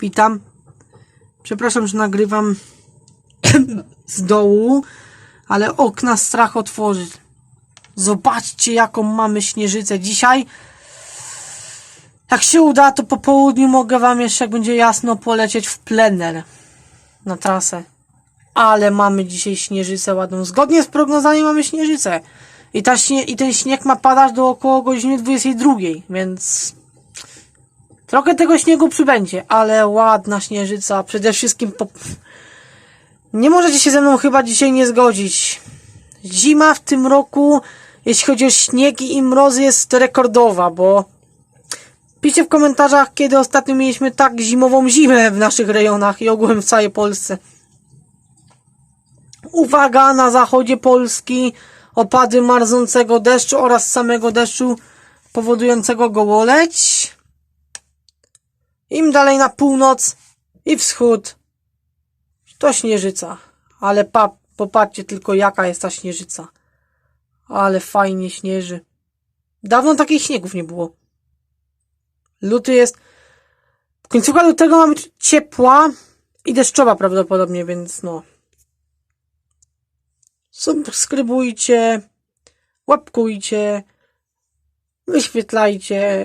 Witam. Przepraszam, że nagrywam z dołu, ale okna strach otworzyć. Zobaczcie, jaką mamy śnieżycę dzisiaj. Jak się uda, to po południu mogę wam jeszcze, jak będzie jasno, polecieć w plener na trasę. Ale mamy dzisiaj śnieżycę ładną. Zgodnie z prognozami mamy śnieżycę. I, ta śnie, I ten śnieg ma padać do około godziny 22, więc trochę tego śniegu przybędzie, ale ładna śnieżyca. Przede wszystkim po... nie możecie się ze mną chyba dzisiaj nie zgodzić. Zima w tym roku, jeśli chodzi o śniegi i mrozy, jest rekordowa, bo piszcie w komentarzach, kiedy ostatnio mieliśmy tak zimową zimę w naszych rejonach i ogółem w całej Polsce. Uwaga, na zachodzie Polski opady marzącego deszczu oraz samego deszczu powodującego gołoleć. Im dalej na północ i wschód to śnieżyca. Ale pa, popatrzcie tylko jaka jest ta śnieżyca. Ale fajnie śnieży. Dawno takich śniegów nie było. Luty jest... Końcówka lutego ma być ciepła i deszczowa prawdopodobnie, więc no subskrybujcie, łapkujcie, wyświetlajcie